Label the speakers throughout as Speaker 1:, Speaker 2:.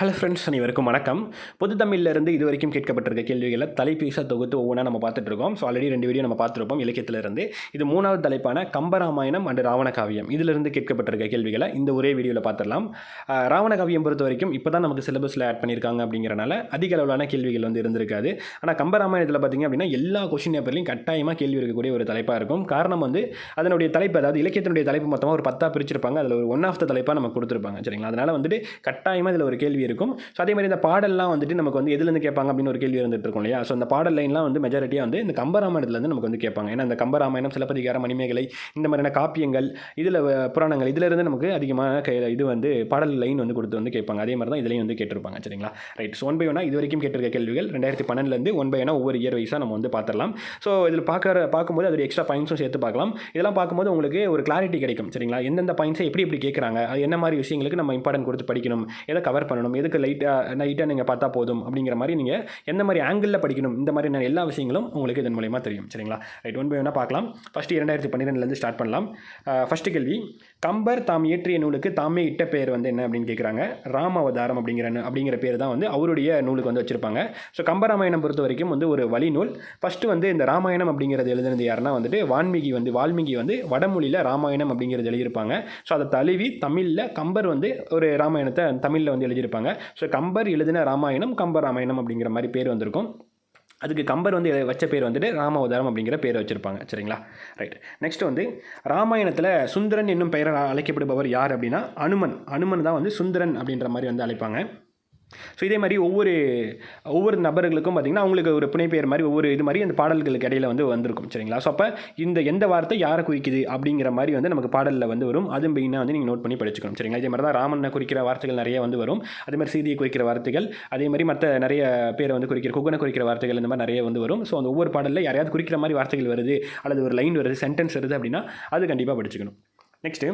Speaker 1: Hello friends அனைவருக்கும் வணக்கம். பொது தமிழிலிருந்து இது வரைக்கும் கேட்கப்பட்டிருக்க கேள்விகளை தலைப்பீசாக தொகுத்து ஒவ்வொன்றா நம்ம பார்த்துட்டு இருக்கோம் ஸோ ஆல்ரெடி ரெண்டு வீடியோ நம்ம பார்த்துருப்போம் இலக்கியத்திலிருந்து. இது மூணாவது தலைப்பான கம்பராமாயணம் அண்டு ராவண காவியம் இதிலிருந்து கேட்கப்பட்டிருக்க கேள்விகளை இந்த ஒரே வீடியோவில் பார்த்துடலாம். ராவண காவியம் பொறுத்த வரைக்கும் இப்போ தான் நமக்கு சிலபஸில் ஆட் பண்ணியிருக்காங்க அப்படிங்கிறனால அதிக அளவிலான கேள்விகள் வந்து இருந்திருக்காது. ஆனால் கம்பராமாயணத்தில் பார்த்தீங்க அப்படின்னா எல்லா கொஷின் பேப்பர்லையும் கட்டாயமாக கேள்வி இருக்கக்கூடிய ஒரு தலைப்பாக இருக்கும். காரணம் வந்து அதனுடைய தலைப்பு அதாவது இலக்கியத்தினுடைய தலைப்பு மொத்தமாக ஒரு பத்தாக பிரிச்சிருப்பாங்க. அதில் ஒரு ஒன் ஆஃப் த தலைப்பாக நம்ம கொடுத்துருப்பாங்க. சரிங்களா? அதனால் வந்துட்டு கட்டாயமாக இதில் ஒரு கேள்வி இருக்கும். ஸோ அதே மாதிரி இந்த பாடல்லாம் வந்துட்டு நமக்கு வந்து எதுலேருந்து கேட்பாங்க அப்படின்னு ஒரு கேள்வி இருந்துட்டு இருக்கும் இல்லையா? ஸோ அந்த பாடல் லைன்லாம் வந்து மெஜாரிட்டியாக வந்து இந்த கம்பராமாயணத்துலேருந்து நமக்கு வந்து கேட்பாங்க. ஏன்னா இந்த கம்பராமாயணம் சிலப்பதிகாரம் மணிமேகலை இந்த மாதிரியான காப்பியங்கள் இதில் புராணங்கள் இதிலிருந்து நமக்கு அதிகமான கே- இது வந்து பாடல் லைன் வந்து கொடுத்து வந்து கேட்பாங்க. அதே மாதிரி தான் இதுலேயும் வந்து கேட்டிருப்பாங்க. சரிங்களா? ரைட் ஸோ ஒன் பை ஒன்னா இது வரைக்கும் கேட்டிருக்க கேள்விகள் ரெண்டாயிரத்தி பன்னெண்டுலேருந்து ஒன் பை ஒன்னா ஒவ்வொரு இயர் வைஸாக நம்ம வந்து பார்த்துடலாம். ஸோ இதில் பார்க்குற பார்க்கும்போது அது எக்ஸ்ட்ரா பாயிண்ட்ஸும் சேர்த்து பார்க்கலாம். இதெல்லாம் பார்க்கும்போது உங்களுக்கு ஒரு கிளாரிட்டி கிடைக்கும். சரிங்களா? எந்தெந்த பாயிண்ட்ஸை எப்படி எப்படி கேட்குறாங்க? அது என்ன மாதிரி விஷயங்களுக்கு நம்ம இம்பார்ட்டன்ட் கொடுத்து படிக்கணும்? எதை கவர் பண்ணணும்? எதுக்கு லைட்டாக நைட்டாக நீங்கள் பார்த்தா போதும் அப்படிங்கிற மாதிரி நீங்கள் எந்த மாதிரி ஆங்கிளில் படிக்கணும் இந்த மாதிரி எல்லா விஷயங்களும் உங்களுக்கு இதன் மூலயமா தெரியும். சரிங்களா? ரைட் ஒன் பை ஒன்றா பார்க்கலாம். ஃபஸ்ட்டு இரண்டாயிரத்தி பன்னிரெண்டுலேருந்து ஸ்டார்ட் பண்ணலாம். ஃபஸ்ட்டு கேள்வி கம்பர் தாம் இயற்றிய நூலுக்கு தாமே இட்ட பெயர் வந்து என்ன அப்படின்னு கேட்குறாங்க ராமாவதாரம் அப்படிங்கிற அப்படிங்கிற பேர் தான் வந்து அவருடைய நூலுக்கு வந்து வச்சுருப்பாங்க. ஸோ கம்பராமாயணம் பொறுத்த வரைக்கும் வந்து ஒரு வழி நூல். ஃபஸ்ட்டு வந்து இந்த ராமாயணம் அப்படிங்கிறது எழுதுனது யாருன்னா வந்துட்டு வால்மீகி வந்து வால்மீகி வந்து வடமொழியில் ராமாயணம் அப்படிங்கிறது எழுதியிருப்பாங்க. ஸோ அதை தழுவி தமிழில் கம்பர் வந்து ஒரு ராமாயணத்தை தமிழில் வந்து எழுதியிருப்பாங்க. ஸோ கம்பர் எழுதின ராமாயணம் கம்ப ராமாயணம் அப்படிங்கிற மாதிரி பேர் வந்திருக்கும். அதுக்கு கம்பர் வந்து வச்ச பேர் வந்துட்டு ராமாவதாரம் அப்படிங்கிற பேர் வச்சுருப்பாங்க. சரிங்களா? ரைட் நெக்ஸ்ட் வந்து ராமாயணத்தில் சுந்தரன் என்னும் பெயரால் அழைக்கப்படுபவர் யார் அப்படின்னா அனுமன். அனுமன் தான் வந்து சுந்தரன் அப்படின்ற மாதிரி வந்து அழைப்பாங்க. ஸோ இதே மாதிரி ஒவ்வொரு ஒவ்வொரு நபர்களுக்கும் பார்த்திங்கன்னா அவங்களுக்கு ஒரு புனைப்பெயர் மாதிரி ஒவ்வொரு இது மாதிரி அந்த பாடல்களுக்கு இடையில வந்து வந்திருக்கும் சரிங்களா? ஸோ அப்போ இந்த எந்த வார்த்தை யாரை குறிக்குது அப்படிங்கிற மாதிரி வந்து நமக்கு பாடலில் வந்து வரும். அது மெயினாக வந்து நீங்கள் நோட் பண்ணி படிச்சுக்கணும் சரிங்களா? இதே மாதிரி தான் ராமனை குறிக்கிற வார்த்தைகள் நிறைய வந்து வரும். அதே மாதிரி சீதியை குறிக்கிற வார்த்தைகள் அதே மாதிரி மற்ற நிறைய பேரை வந்து குறிக்கிற குகனை குறிக்கிற வார்த்தைகள் இந்த மாதிரி நிறைய வந்து வரும். ஸோ அந்த ஒவ்வொரு பாடலில் யாரையாவது குறிக்கிற மாதிரி வார்த்தைகள் வருது அல்லது ஒரு லைன் வருது சென்டென்ஸ் வருது அப்படின்னா அது கண்டிப்பாக படிச்சுக்கணும். நெக்ஸ்ட்டு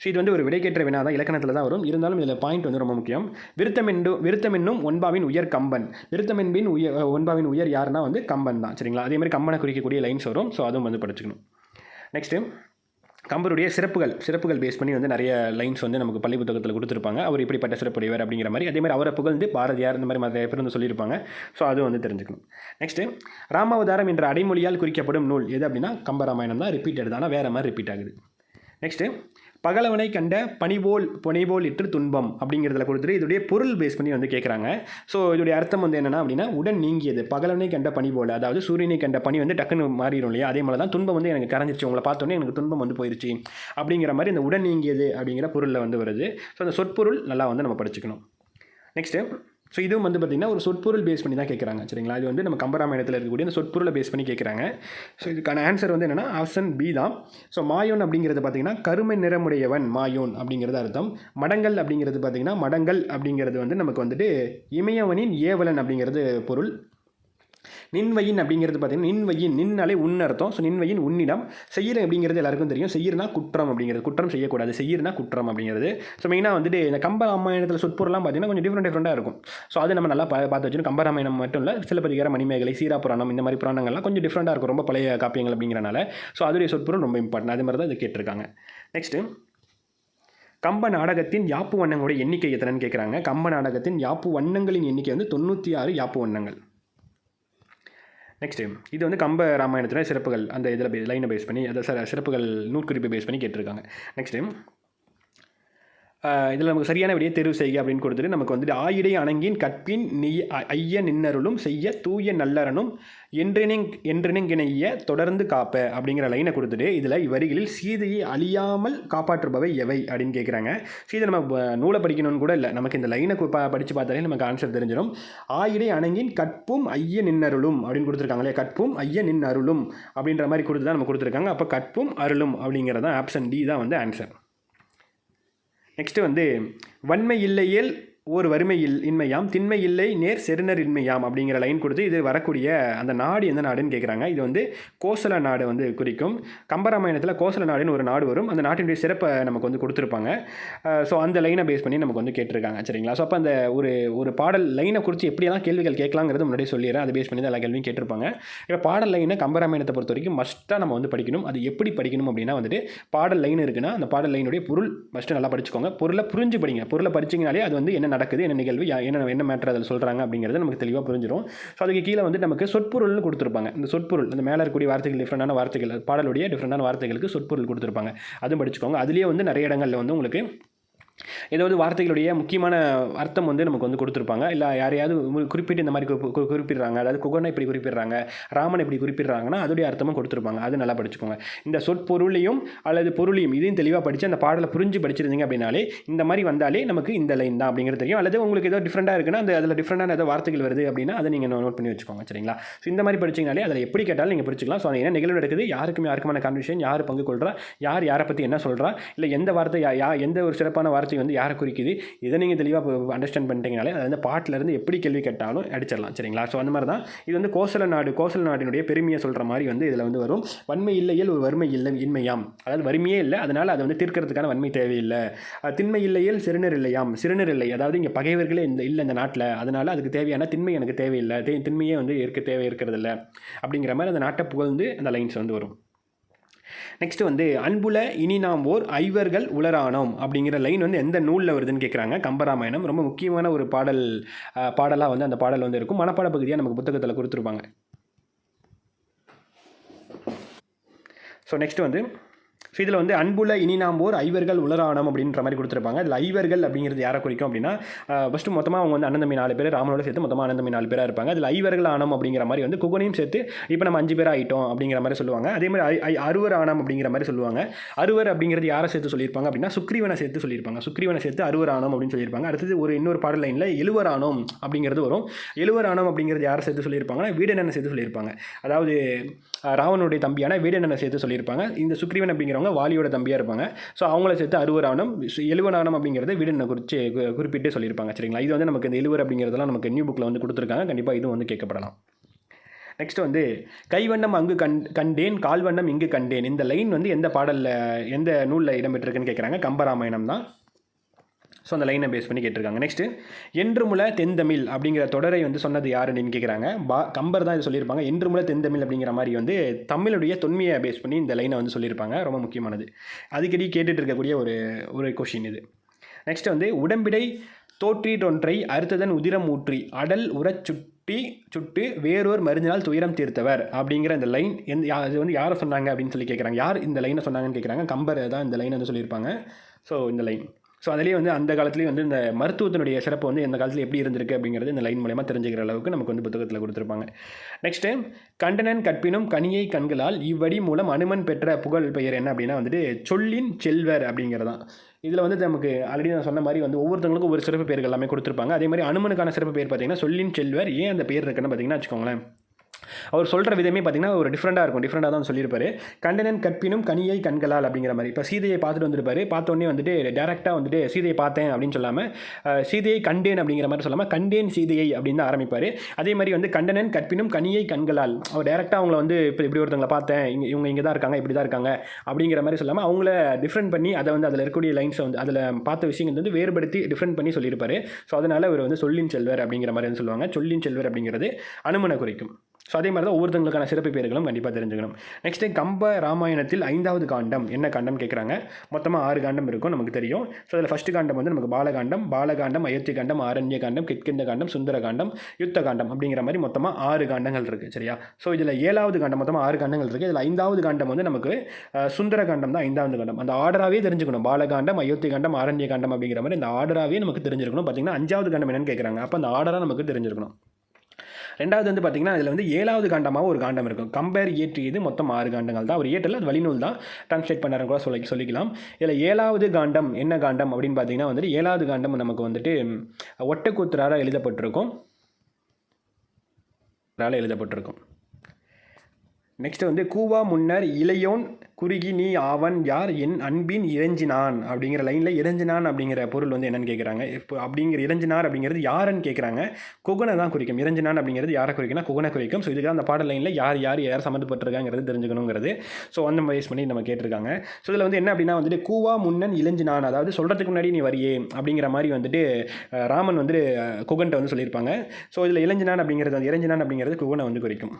Speaker 1: ஸோ இது வந்து ஒரு விடைக்கேற்ற வினா தான். இலக்கணத்தில் தான் வரும். இருந்தாலும் இதில் பாயிண்ட் வந்து ரொம்ப முக்கியம். விருத்தமென்று விருத்தமென்னும் ஒன்பாவின் உயர் கம்பன். விருத்தமென்பின் உயர் ஒன்பாவின் உயர் யாருன்னா வந்து கம்பன் தான். சரிங்களா? அதே மாதிரி கம்பனை குறிக்கக்கூடிய லைன்ஸ் வரும். ஸோ அதுவும் வந்து படிச்சுக்கணும். நெக்ஸ்ட்டு கம்பருடைய சிறப்புகள். சிறப்புகள் பேஸ் பண்ணி வந்து நிறைய லைன்ஸ் வந்து நமக்கு பள்ளி புத்தகத்தில் கொடுத்துருப்பாங்க. அவர் இப்படிப்பட்ட சிறப்புடையவர் அப்படிங்கிற மாதிரி. அதே மாதிரி அவரை புகழ்ந்து பாரதியார் இந்த மாதிரி நிறைய பேர் வந்து சொல்லியிருப்பாங்க. ஸோ அதுவும் வந்து தெரிஞ்சுக்கணும். நெக்ஸ்ட்டு ராமாவதாரம் என்ற அடைமொழியால் குறிக்கப்படும் நூல் எது அப்படின்னா கம்பராமாயணம் தான். ரிப்பீட்டட் தான். வேறு மாதிரி ரிப்பீட் ஆகுது. நெக்ஸ்ட்டு பகலவனை கண்ட பனிபோல் புனைபோல் இற்று துன்பம் அப்படிங்கிறதுல கொடுத்துட்டு இதோடைய பொருள் பேஸ் பண்ணி வந்து கேட்குறாங்க ஸோ இதோடைய அர்த்தம் வந்து என்னென்னா அப்படின்னா உடன் நீங்கியது. பகலவனை கண்ட பனி போல் அதாவது சூரியனை கண்ட பனி வந்து டக்குன்னு மாறிடும் இல்லையா? அதே மாதிரி தான் துன்பம் வந்து எனக்கு கரைஞ்சிருச்சு. உங்களை பார்த்தோன்னே எனக்கு துன்பம் வந்து போயிருச்சு அப்படிங்கிற மாதிரி இந்த உடன் நீங்கியது அப்படிங்கிற பொருளில் வந்து வருது. ஸோ அந்த சொற்பொருள் நல்லா வந்து நம்ம படிச்சுக்கணும். நெக்ஸ்ட்டு ஸோ இதுவும் வந்து பார்த்திங்கன்னா ஒரு சொற்பொருள் பேஸ் பண்ணி தான் கேட்குறாங்க சரிங்களா? இது வந்து நம்ம கம்பராமாயணத்தில் இருக்கக்கூடிய அந்த சொற்பொருளை பேஸ் பண்ணி கேட்குறாங்க. ஸோ இதுக்கான ஆன்சர் வந்து என்னென்னா ஆப்ஷன் பி தான். ஸோ மாயோன் அப்படிங்கிறது பார்த்திங்கன்னா கருமை நிறமுடையவன் மாயோன் அப்படிங்கிறது அர்த்தம். மடங்கள் அப்படிங்கிறது பார்த்திங்கன்னா மடங்கள் அப்படிங்கிறது வந்து நமக்கு வந்துட்டு இமயவனின் ஏவலன் அப்படிங்கிறது பொருள். நின்வையின் அப்படிங்கிறது பார்த்தீங்கன்னா நின்வையின் நின்னாலே உன் அர்த்தம். ஸோ நின்வையின் உன்னிடம். செய்யற அப்படிங்கிறது எல்லாருக்கும் தெரியும். செய்யறனா குற்றம் அப்படிங்கிறது. குற்றம் செய்யக்கூடாது. செய்யறனா குற்றம் அப்படிங்கிறது. ஸோ மெயினாக வந்துட்டு இந்த கம்ப ராமாயணத்தில் சொற்பொருள்லாம் பார்த்தீங்கன்னா கொஞ்சம் டிஃப்ரெண்ட் டிஃப்ரெண்ட்டாக இருக்கும். ஸோ அது நம்ம நல்லா பா பார்த்து வச்சுக்கணும். கம்ப ராமாயணம் மட்டும் இல்லை சிலப்பதிகார மணிமேகலை சீரா புராணம் இந்த மாதிரி புராணங்கள்லாம் கொஞ்சம் டிஃப்ரெண்ட்டாக இருக்கும். ரொம்ப பழைய காப்பியங்கள் அப்படிங்கிறனால. ஸோ அதோடைய சொற்பொருள் ரொம்ப இம்பார்ட்டன்ட் அது மாதிரி தான் இது கேட்டிருக்காங்க. நெக்ஸ்ட்டு கம்ப நாடகத்தின் யாப்பு வண்ணங்களுடைய எண்ணிக்கை எத்தனைன்னு கேட்குறாங்க. கம்ப நாடகத்தின் யாப்பு வண்ணங்களின் எண்ணிக்கை வந்து தொண்ணூற்றி ஆறு யாப்பு வண்ணங்கள். நெக்ஸ்ட் இது வந்து கம்ப ராமாயணத்தில் சிறப்புகள் அந்த இதில் பே லைனை பேஸ் பண்ணி அதை சிறப்புகள் நூற்குறிப்பை பேஸ் பண்ணி கேட்டிருக்காங்க. டைம் இதில் நமக்கு சரியான விடையை தேர்வு செய்க அப்படின்னு கொடுத்துட்டு நமக்கு வந்துட்டு ஆயிடை அணங்கின் கற்பின் நீ ஐய நின்னருளும் செய்ய தூய நல்லறனும் என்றினங் என்றினங்கிணைய தொடர்ந்து காப்ப அப்படிங்கிற லைனை கொடுத்துட்டு இதில் இவ்வரிகளில் சீதையை அழியாமல் காப்பாற்றுபவை எவை அப்படின்னு கேட்குறாங்க. சீதை நம்ம நூலை படிக்கணும்னு கூட இல்லை. நமக்கு இந்த லைனை ப- படித்து பார்த்தாலே நமக்கு ஆன்சர் தெரிஞ்சிடும். ஆயிடை அணங்கின் கற்பும் ஐய நின்னருளும் அப்படின்னு கொடுத்துருக்காங்க இல்லையா? கற்பும் ஐய நின் அருளும் அப்படின்ற மாதிரி கொடுத்து தான் நம்ம கொடுத்துருக்காங்க. அப்போ கற்பும் அருளும் அப்படிங்கிறதான் ஆப்ஷன் டி தான் வந்து ஆன்சர் நெக்ஸ்ட்டு வந்து வன்மை இல்லையேல் ஓர் வறுமை இல் இன்மையாம் திண்மை இல்லை நேர் செருணர் இன்மையாம் அப்படிங்கிற லைன் கொடுத்து இது வரக்கூடிய அந்த நாடு எந்த நாடுன்னு கேட்குறாங்க இது வந்து கோசல நாடு வந்து குறிக்கும். கம்பராமாயணத்தில் கோசல நாடுன்னு ஒரு நாடு வரும். அந்த நாட்டினுடைய சிறப்பை நமக்கு வந்து கொடுத்துருப்பாங்க. ஸோ அந்த லைனை பேஸ் பண்ணி நமக்கு வந்து கேட்டிருக்காங்க. சரிங்களா? ஸோ அப்போ அந்த ஒரு ஒரு பாடல் லைனை குறித்து எப்படியெல்லாம் கேள்விகள் கேட்கலாங்கிறது முன்னாடியே சொல்லிடுறேன். அதை பேஸ் பண்ணி தான் எல்லா கேள்வியும் கேட்டிருப்பாங்க. இப்போ பாடல் லைனை கம்பராமாயணத்தை பொறுத்த வரைக்கும் மஸ்ட்டாக நம்ம வந்து படிக்கணும். அது எப்படி படிக்கணும் அப்படின்னா வந்துட்டு பாடல் லைன் இருக்குன்னா அந்த பாடல் லைனுடைய பொருள் ஃபஸ்ட்டு நல்லா படிச்சுக்கோங்க. பொருளை புரிஞ்சு படிங்க. பொருளை படிச்சிங்கனாலே அது வந்து என்ன நடக்குது என்ன நிகழ்வு யா- என்ன என்ன மேட்ரு அதில் சொல்கிறாங்க அப்படிங்கிறது நமக்கு தெளிவாக புரிஞ்சிடும் ஸோ அதுக்கு கீழே வந்து நமக்கு சொற்பொருள்னு கொடுத்துருப்பாங்க. இந்த சொற்பொருள் அந்த மேலே இருக்கக்கூடிய வார்த்தைகள் டிஃப்ரெண்டான வார்த்தைகள் பாடலுடைய டிஃப்ரெண்டான வார்த்தைகளுக்கு சொற்பொருள் கொடுத்துருப்பாங்க. அதுவும் படிச்சுக்கோங்க. அதுலேயே வந்து நிறைய இடங்களில் வந்து உங்களுக்கு ஏதாவது வார்த்தைகளுடைய முக்கியமான அர்த்தம் வந்து நமக்கு வந்து கொடுத்துருப்பாங்க. இல்லை யாரையாவது குறிப்பிட்டு இந்த மாதிரி குறிப்பிடுறாங்க. அதாவது குகனை இப்படி குறிப்பிடுறாங்க ராமன் இப்படி குறிப்பிடுறாங்கன்னா அதோடைய அர்த்தமும் கொடுத்துருப்பாங்க. அது நல்லா படிச்சுக்கோங்க. இந்த சொற்பொருளையும் அல்லது பொருளையும் இதையும் தெளிவாக படித்து அந்த பாடலை புரிஞ்சு படிச்சிருந்தீங்க அப்படின்னாலே இந்த மாதிரி வந்தாலே நமக்கு இந்த லைன் தான் அப்படிங்கிறது தெரியும். அல்லது உங்களுக்கு ஏதோ டிஃப்ரெண்ட்டாக இருக்குன்னா அந்த அதில் டிஃப்ரெண்டான ஏதோ வார்த்தைகள் வருது அப்படின்னா அதை நீங்கள் நோட் பண்ணி வச்சுக்கோங்க. சரிங்களா? ஸோ இந்த மாதிரி படிச்சிங்கனாலே அதில் எப்படி கேட்டாலும் நீங்கள் பிடிச்சிக்கலாம் ஸோ அது என்ன நிகழ்வு நடக்குது? யாருக்கும் யாருக்குமான கான்வர்சேஷன் யார் பங்கு கொள்கிறா யார் யாரை பற்றி என்ன சொல்கிறா இல்லை எந்த வார்த்தை யா எந்த ஒரு சிறப்பான வார்த்தை வந்து யாரை குறிக்குது? இதை நீங்கள் தெளிவாக அண்டர்ஸ்டாண்ட் பண்ணிட்டீங்கனாலே அது வந்து பாட்டிலேருந்து எப்படி கேள்வி கேட்டாலும் அடிச்சிடலாம். சரிங்களா? ஸோ அந்த மாதிரி தான் இது வந்து கோசல நாடு கோசல நாட்டினுடைய பெருமையை சொல்கிற மாதிரி வந்து இதில் வந்து வரும். வன்மை இல்லையில் ஒரு வறுமை இல்லை இன்மையாம். அதாவது வறுமையே இல்லை அதனால் அதை வந்து தீர்க்கறதுக்கான வன்மை தேவையில்லை. திண்மை இல்லையில் சிறுநர் இல்லையாம். சிறுநர் இல்லை. அதாவது இங்கே பகைவர்களே இந்த இல்லை இந்த நாட்டில். அதனால் அதுக்கு தேவையான திண்மை எனக்கு தேவையில்லை. தே திண்மையே வந்து இருக்க தேவை இருக்கிறதில்ல. அப்படிங்கிற மாதிரி அந்த நாட்டை புகழ்ந்து அந்த லைன்ஸ் வந்து வரும். நெக்ஸ்ட் வந்து அன்புல இனி நாம் ஓர் ஐவர்கள் உளரானோம் அப்படிங்கிற லைன் வந்து எந்த நூலில் வருதுன்னு கேட்குறாங்க கம்பராமாயணம் ரொம்ப முக்கியமான ஒரு பாடல் பாடலாக வந்து அந்த பாடல் வந்து இருக்கும். மனப்பாட பகுதியாக நமக்கு புத்தகத்தில் கொடுத்துருப்பாங்க. ஸோ நெக்ஸ்ட் வந்து ஸோ இதில் வந்து அன்புல இனி நாம் ஓர் ஐவர்கள் உலரானம் அப்படின்ற மாதிரி கொடுத்துருப்பாங்க. அதில் ஐவர்கள் அப்படிங்கிறது யாரை குறிக்கும் அப்படின்னா ஃபஸ்ட்டு மொத்தமாக அவங்க வந்து அனந்தமி நாலு பேர் ராமனோட சேர்த்து மொத்தமாக அனந்தமி நாலு பேராக இருப்பாங்க. அதில் ஐவர்கள் ஆனம் அப்படிங்கிற மாதிரி வந்து குகனையும் சேர்த்து இப்போ நம்ம அஞ்சு பேர் ஆகிட்டோம் அப்படிங்கிற மாதிரி சொல்லுவாங்க. அதே மாதிரி ஐ- ஐ- அறுவர் ஆனம் அப்படிங்கிற மாதிரி சொல்லுவாங்க. அறுவர் அப்படிங்கிறது யாரை சேர்த்து சொல்லியிருப்பாங்க அப்படின்னா சுக்ரீவனை சேர்த்து சொல்லியிருப்பாங்க. சுக்ரீவனை சேர்த்து அறுவர் ஆனம் அப்படின்னு சொல்லியிருப்பாங்க. அடுத்தது ஒரு இன்னொரு பாடல் லைனில் எழுவர் ஆனம் அப்படிங்கிறது வரும். எழுவர் ஆனம் அப்படிங்கிறது யாரை சேர்த்து சொல்லியிருப்பாங்கன்னா வீடனனை சேர்த்து சொல்லியிருப்பாங்க. அதாவது ராவனுடைய தம்பியான வீடனனை சேர்த்து சொல்லியிருப்பாங்க. இந்த சுக்ரீவன் அப்படிங்கிறவங்க வாலியோட தம்பியாக இருப்பாங்க. ஸோ அவங்கள சேர்த்து அறுவரானம் எழுவனானம் அப்படிங்கிறத வீடனை குறித்து குறிப்பிட்டு குறிப்பிட்டே சொல்லியிருப்பாங்க. சரிங்களா? இது வந்து நமக்கு இந்த எழுவர் அப்படிங்கிறதெல்லாம் நமக்கு நியூ புக்கில் வந்து கொடுத்துருக்காங்க. கண்டிப்பாக இதுவும் வந்து கேட்கப்படலாம். நெக்ஸ்ட் வந்து கைவண்ணம் அங்கு கண் கண்டேன் கால்வண்ணம் இங்கு கண்டேன். இந்த லைன் வந்து எந்த பாடலில் எந்த நூலில் இடம்பெற்றிருக்குன்னு கேட்குறாங்க. கம்பராமாயணம் தான் ஸோ அந்த லைனை பேஸ் பண்ணி கேட்டிருக்காங்க. நெக்ஸ்ட்டு என்றுமுல தென்தமிழ் அப்படிங்கிற தொடரை வந்து சொன்னது யாருன்னு கேட்குறாங்க பா கம்பர் தான் இது சொல்லியிருப்பாங்க. என்றுமுல தென்தமிழ் அப்படிங்கிற மாதிரி வந்து தமிழுடைய தொன்மையை பேஸ் பண்ணி இந்த லைனை வந்து சொல்லியிருப்பாங்க. ரொம்ப முக்கியமானது. அடிக்கடி கேட்டுட்டு இருக்கக்கூடிய ஒரு ஒரு கொஷின் இது. நெக்ஸ்ட் வந்து உடம்பிடை தோற்றிட்டொன்றை அறுத்ததன் உதிரம் ஊற்றி அடல் உரச் சுட்டி சுட்டு வேறொரு மருந்தினால் துயரம் தீர்த்தவர் அப்படிங்கிற இந்த லைன் எந்த இது வந்து யாரை சொன்னாங்க அப்படின்னு சொல்லி கேட்குறாங்க யார் இந்த லைனை சொன்னாங்கன்னு கேட்குறாங்க கம்பர் தான் இந்த லைனை வந்து சொல்லியிருப்பாங்க. ஸோ இந்த லைன் ஸோ அதிலேயே வந்து அந்த காலத்துலேயே வந்து இந்த மருத்துவத்தினுடைய சிறப்பு வந்து இந்த காலத்தில் எப்படி இருந்திருக்கு அப்படிங்கிறது இந்த லைன் மூலயமா தெரிஞ்சுக்கிற அளவுக்கு நமக்கு வந்து புத்தகத்தில் கொடுத்துருப்பாங்க. நெக்ஸ்ட்டு கண்டனன் கற்பினும் கனியை கண்களால் இவ்வடி மூலம் அனுமன் பெற்ற புகழ் பெயர் என்ன அப்படின்னா வந்துட்டு சொல்லின் செல்வர் அப்படிங்கிறதான். இதில் வந்து நமக்கு ஆல்ரெடி நான் சொன்ன மாதிரி வந்து ஒவ்வொருத்தவங்களுக்கும் ஒரு சிறப்பு பேர்கள் எல்லாமே கொடுத்துருப்பாங்க. அதே மாதிரி அனுமனுக்கான சிறப்பு பேர் பார்த்தீங்கன்னா சொல்லின் செல்வர். ஏன் அந்த பேர் இருக்குன்னு பார்த்தீங்கன்னா வச்சுக்கோங்களேன். அவர் சொல்கிற விதமே பார்த்தீங்கன்னா ஒரு டிஃப்ரெண்ட்டாக இருக்கும். டிஃப்ரெண்ட்டாக தான் சொல்லியிருப்பாரு. கண்டனன் கற்பினும் கனியை கண்களால் அப்படிங்கிற மாதிரி. இப்போ சீதையை பார்த்துட்டு வந்திருப்பாரு. பார்த்தோன்னே வந்துட்டு டேரெக்டாக வந்துட்டு சீதையை பார்த்தேன் அப்படின்னு சொல்லாமல் சீதையை கண்டேன் அப்படிங்கிற மாதிரி சொல்லாமல் கண்டேன் சீதையை அப்படின்னு தான் ஆரம்பிப்பார். அதே மாதிரி வந்து கண்டனன் கற்பினும் கனியை கண்களால். அவர் டேரெக்டாக அவங்கள வந்து இப்போ இப்படி ஒருத்தவங்களை பார்த்தேன். இங்கே இவங்க இங்கே தான் இருக்காங்க இப்படி தான் இருக்காங்க அப்படிங்கிற மாதிரி சொல்லாமல் அவங்கள டிஃப்ரெண்ட் பண்ணி அதை வந்து அதில் இருக்கக்கூடிய லைன்ஸை வந்து அதில் பார்த்த விஷயங்கள் வந்து வேறுபடுத்தி டிஃப்ரெண்ட் பண்ணி சொல்லியிருப்பார். ஸோ அதனால் இவர் வந்து சொல்லின் செல்வர் அப்படிங்கிற மாதிரி வந்து சொல்லுவாங்க. சொல்லின் செல்வர் அப்படிங்கிறது அனுமனை குறிக்கும். ஸோ அதே மாதிரி தான் ஒவ்வொருத்தங்களுக்கான சிறப்பு பேர்களும் கண்டிப்பாக தெரிஞ்சுக்கணும். நெக்ஸ்ட்டு கம்ப ராமாயணத்தில் ஐந்தாவது காண்டம். என்ன காண்டம் கேட்குறாங்க மொத்தமாக ஆறு காண்டம் இருக்கும் நமக்கு தெரியும். ஸோ அதில் ஃபஸ்ட்டு காண்டம் வந்து நமக்கு பாலகாண்டம் பாலகாண்டம் அயோத்தி காண்டம் ஆரண்ய காண்டம் கிட்கிந்த காண்டம் சுந்தர காண்டம் யுத்த காண்டம் அப்படிங்கிற மாதிரி மொத்தமாக ஆறு காண்டங்கள் இருக்குது சரியா? ஸோ இதில் ஏழாவது காண்டம் மொத்தமாக ஆறு காண்டங்கள் இருக்குது இதில் ஐந்தாவது காண்டம் வந்து நமக்கு சுந்தர காண்டம் தான் ஐந்தாவது காண்டம். அந்த ஆர்டராகவே தெரிஞ்சுக்கணும். பாலகாண்டம் அயோத்தி காண்டம் ஆரண்ய காண்டம் அப்படிங்கிற மாதிரி இந்த ஆர்டராகவே நமக்கு தெரிஞ்சிருக்கணும். பார்த்திங்கன்னா அஞ்சாவது காண்டம் என்னென்னு கேட்குறாங்க அப்போ அந்த ஆர்டராக நமக்கு தெரிஞ்சிருக்கணும். ரெண்டாவது வந்து பார்த்திங்கன்னா இதில் வந்து ஏழாவது காண்டமாக ஒரு காண்டம் இருக்கும். கம்பேர் இயற்றியது மொத்தம் ஆறு காண்டங்கள் தான். ஒரு ஏற்றில் அது வழிநூல் தான். டிரான்ஸ்லேட் பண்ணாருன்னு கூட சொல்லி சொல்லிக்கலாம். இதில் ஏழாவது காண்டம் என்ன காண்டம் அப்படின்னு பார்த்தீங்கன்னா வந்துட்டு ஏழாவது காண்டம் நமக்கு வந்துட்டு ஒட்டக்கூத்தராக எழுதப்பட்டிருக்கும். எழுதப்பட்டிருக்கும். நெக்ஸ்ட் வந்து கூவா முன்னர் இளையோன் குறுகி நீ ஆவன் யார் என் அன்பின் இறைஞ்சினான்? அப்படிங்கிற லைனில் இறைஞ்சினான் அப்படிங்கிற பொருள் வந்து என்னென்னு கேட்குறாங்க இப்போ அப்படிங்கிற இறைஞ்சினார் அப்படிங்கிறது யாருன்னு கேட்குறாங்க குகனை தான் குறிக்கும். இறைஞ்சினான் அப்படிங்கிறது யாரை குறிக்கும்னா குகனை குறிக்கும். ஸோ இதுக்காக அந்த பாடல் லைனில் யார் யார் யார் சம்மந்தப்பட்டிருக்காங்கிறது தெரிஞ்சுக்கணுங்கிறது. ஸோ அந்த பேஸ் பண்ணி நம்ம கேட்டிருக்காங்க. ஸோ இதில் வந்து என்ன அப்படின்னா வந்துட்டு கூவா முன்னன் இளைஞ்சினான். அதாவது சொல்கிறதுக்கு முன்னாடி நீ வரியே அப்படிங்கிற மாதிரி வந்துட்டு ராமன் வந்துட்டு குகன்ட்ட வந்து சொல்லியிருப்பாங்க. ஸோ இதில் இளைஞ்சினான் அப்படிங்கிறது வந்து இறைஞ்சினான் அப்படிங்கிறது குகனை வந்து குறிக்கும்.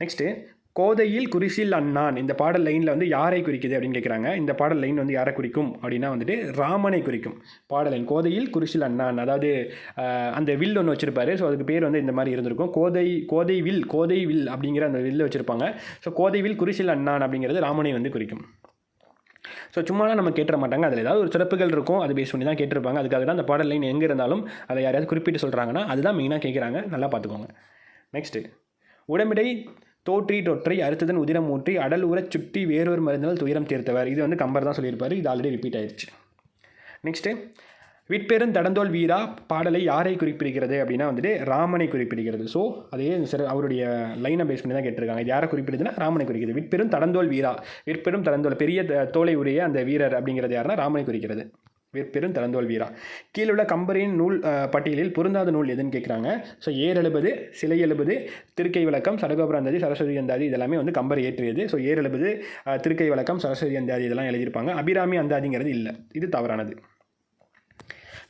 Speaker 1: நெக்ஸ்ட்டு கோதையில் குரிசில் அண்ணான். இந்த பாடல் லைனில் வந்து யாரை குறிக்குது அப்படின்னு கேட்குறாங்க இந்த பாடல் லைன் வந்து யாரை குறிக்கும்? அப்படின்னா வந்துட்டு ராமனை குறிக்கும் பாடல் லைன் கோதையில் குரிசில் அண்ணான். அதாவது அந்த வில் ஒன்று வச்சுருப்பாரு. ஸோ அதுக்கு பேர் வந்து இந்த மாதிரி இருந்திருக்கும். கோதை கோதை வில் கோதை வில் அப்படிங்கிற அந்த வில்லை வச்சுருப்பாங்க. ஸோ கோதை வில் குரிசில் அண்ணான் அப்படிங்கிறது ராமனை வந்து குறிக்கும். ஸோ சும்மாலாம் நம்ம கேட்டுற மாட்டாங்க. அதில் ஏதாவது ஒரு சிறப்புகள் இருக்கும். அது பேஸ் பண்ணி தான் கேட்டிருப்பாங்க. அதுக்காக தான் அந்த பாடல் லைன் எங்கே இருந்தாலும் அதை யாரையாவது குறிப்பிட்டு சொல்கிறாங்கன்னா அதுதான் மெயினாக கேட்குறாங்க நல்லா பார்த்துக்கோங்க. நெக்ஸ்ட்டு உடம்பிடை தோற்றி தொற்றை அறுத்ததன் உதிரம் ஊற்றி அடல் உரச் சுட்டி வேறொரு மருந்தால் துயரம் தீர்த்தவர். இது வந்து கம்பர் தான் சொல்லியிருப்பார். இது ஆல்ரெடி ரிப்பீட் ஆயிடுச்சு நெக்ஸ்ட்டு விட்பெரும் தடந்தோல் வீரா பாடலை யாரை குறிப்பிடுகிறது அப்படின்னா வந்துட்டு ராமனை குறிப்பிடுகிறது. ஸோ அதே சிற அவருடைய லைனை பேஸ் பண்ணி தான் கேட்டிருக்காங்க. இது யாரை குறிப்பிடுதுன்னா ராமனை குறிக்கிறது. விட்பெரும் தடந்தோல் வீரா விற்பெரும் தடந்தோல் பெரிய தோலை உடைய அந்த வீரர் அப்படிங்கிறது யாருன்னா ராமனை குறிக்கிறது. விற்பெரும் தடந்தோல் வீரா கீழே உள்ள கம்பரின் நூல் பட்டியலில் பொருந்தாத நூல் எதுன்னு கேட்குறாங்க ஸோ ஏர் எழுபது சிலை எழுபது திருக்கை விளக்கம் சடகோபுரந்தாதி சரஸ்வதி அந்தாதி இதெல்லாமே வந்து கம்பர் ஏற்றியது. ஸோ ஏர் எழுபது திருக்கை விளக்கம் சரஸ்வதி அந்தாதி இதெல்லாம் எழுதியிருப்பாங்க. அபிராமி அந்தாதிங்கிறது இல்லை. இது தவறானது.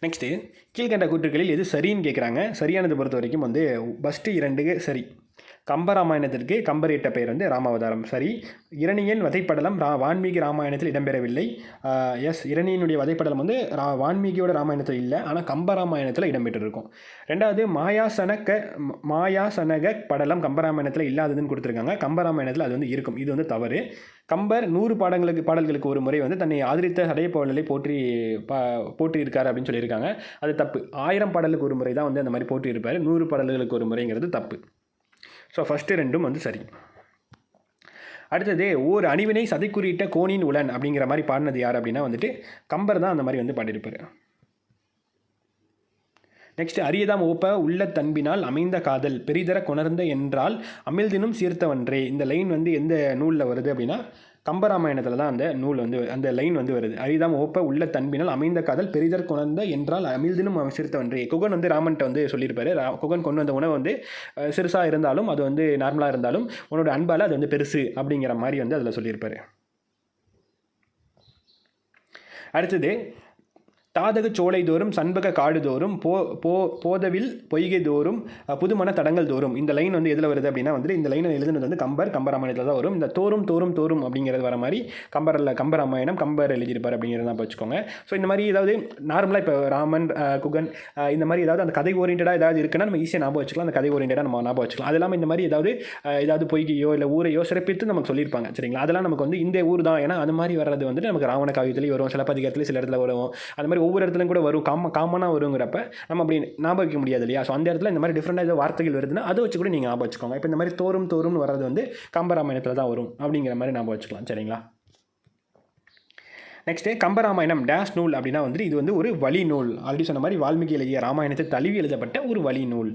Speaker 1: நெக்ஸ்ட்டு கீழ்கண்ட கூற்றுகளில் எது சரின்னு கேட்குறாங்க சரியானது பொறுத்த வரைக்கும் வந்து ஃபஸ்ட்டு இரண்டு சரி. கம்பராமாயணத்திற்கு கம்பர் இட்ட பெயர் வந்து ராமாவதாரம். சரி இரணியன் வதைப்படலம் ரா வான்மீகி ராமாயணத்தில் இடம்பெறவில்லை. எஸ் இரணியனுடைய வதைப்படலம் வந்து ரா வான்மீகியோட ராமாயணத்தில் இல்லை ஆனால் கம்பராமாயணத்தில் இடம்பெற்றிருக்கும். ரெண்டாவது மாயாசனக மாயாசனக படலம் கம்பராமாயணத்தில் இல்லாததுன்னு கொடுத்துருக்காங்க. கம்பராமாயணத்தில் அது வந்து இருக்கும். இது வந்து தவறு. கம்பர் நூறு பாடங்களுக்கு பாடல்களுக்கு ஒரு முறை வந்து தன்னை ஆதரித்த சடையப்பாடலை போற்றி பா போற்றியிருக்கார் அப்படின்னு சொல்லியிருக்காங்க. அது தப்பு. ஆயிரம் பாடலுக்கு ஒரு முறை தான் வந்து அந்த மாதிரி போட்டியிருப்பார் நூறு பாடல்களுக்கு ஒரு முறைங்கிறது தப்பு. ஸோ ஃபஸ்ட்டு ரெண்டும் வந்து சரி. அடுத்தது ஓர் அணிவினை சதைக்குறியிட்ட கோணின் உலன் அப்படிங்கிற மாதிரி பாடினது யார் அப்படின்னா வந்துட்டு கம்பர் தான் அந்த மாதிரி வந்து பாடியிருப்பார். நெக்ஸ்ட் அரியதாம் ஓப்ப உள்ள தன்பினால் அமைந்த காதல் பெரிதர கொணர்ந்த என்றால் அமிழ்தினும் சீர்த்தவன்றே. இந்த லைன் வந்து எந்த நூலில் வருது அப்படின்னா கம்பராமாயணத்தில் தான் அந்த நூல் வந்து அந்த லைன் வந்து வருது. அரிதாம் ஓப்ப உள்ள தன்பினால் அமைந்த காதல் பெரிதர் கொணர்ந்த என்றால் அமிழ்தினும் அவன் சிறுத்தவன்றே குகன் வந்து ராமன்ட்ட வந்து சொல்லியிருப்பாரு. ரா- குகன் கொண்டு வந்த உணவு வந்து சிறுசாக இருந்தாலும் அது வந்து நார்மலாக இருந்தாலும் உன்னோட அன்பால் அது வந்து பெருசு அப்படிங்கிற மாதிரி வந்து அதில் சொல்லியிருப்பாரு. அடுத்தது தாதக சோலை தோறும் சண்பக காடு தோறும் போ போ போதவில் பொய்கை தோறும் புதுமன புதுமண தடங்கள் தோறும் இந்த லைன் வந்து எதில் வருது அப்படின்னா வந்து இந்த லைனை எழுதுனது வந்து கம்பர் கம்பராமாயணத்தில் தான் வரும். இந்த தோறும் தோறும் தோறும் அப்படிங்கிறது வர மாதிரி கம்பரில் கம்பராமாயணம் கம்பர் எழுதியிருப்பார் அப்படிங்கிறத வச்சுக்கோங்க. ஸோ இந்த மாதிரி ஏதாவது நார்மலாக இப்போ ராமன் குகன் இந்த மாதிரி ஏதாவது அந்த கதை ஓரியன்டாக ஏதாவது இருக்குன்னா நம்ம ஈஸியாக ஞாபகம் வச்சுக்கலாம். அந்த கதை ஓரியன்டாக நம்ம ஞாபகம் வச்சுக்கலாம். அது இல்லாமல் இந்த மாதிரி ஏதாவது ஏதாவது பொய்கையோ இல்லை ஊரையோ சிறப்பித்து நமக்கு சொல்லியிருப்பாங்க. சரிங்களா? அதெல்லாம் நமக்கு வந்து இந்த ஊர் தான். ஏன்னா அது மாதிரி வர்றது வந்துட்டு நமக்கு ராவண காவியத்துலேயும் வரும். சிலப்பதிகாரத்துலேயும் சில இடத்துல வரும். அந்த மாதிரி ஒவ்வொரு இடத்துலையும் கூட வரும். காம காமனாக வருங்கிறப்ப நம்ம அப்படி ஞாபகம் வைக்க முடியாது இல்லையா? ஸோ அந்த இடத்துல இந்த மாதிரி டிஃப்ரெண்டாக ஏதோ வார்த்தைகள் வருதுன்னா அதை வச்சு கூட நீங்கள் ஞாபகம் வச்சுக்கோங்க. இப்போ இந்த மாதிரி தோறும் தோறும்னு வர்றது வந்து கம்பராமாயணத்தில் தான் வரும் அப்படிங்கிற மாதிரி ஞாபகம் வச்சுக்கலாம். சரிங்களா? நெக்ஸ்ட்டு கம்பராமாயணம் டேஷ் நூல் அப்படின்னா வந்துட்டு இது வந்து ஒரு வழி நூல். ஆல்ரெடி சொன்ன மாதிரி வால்மீகி எழுதிய ராமாயணத்தை தழுவி எழுதப்பட்ட ஒரு வழி நூல்.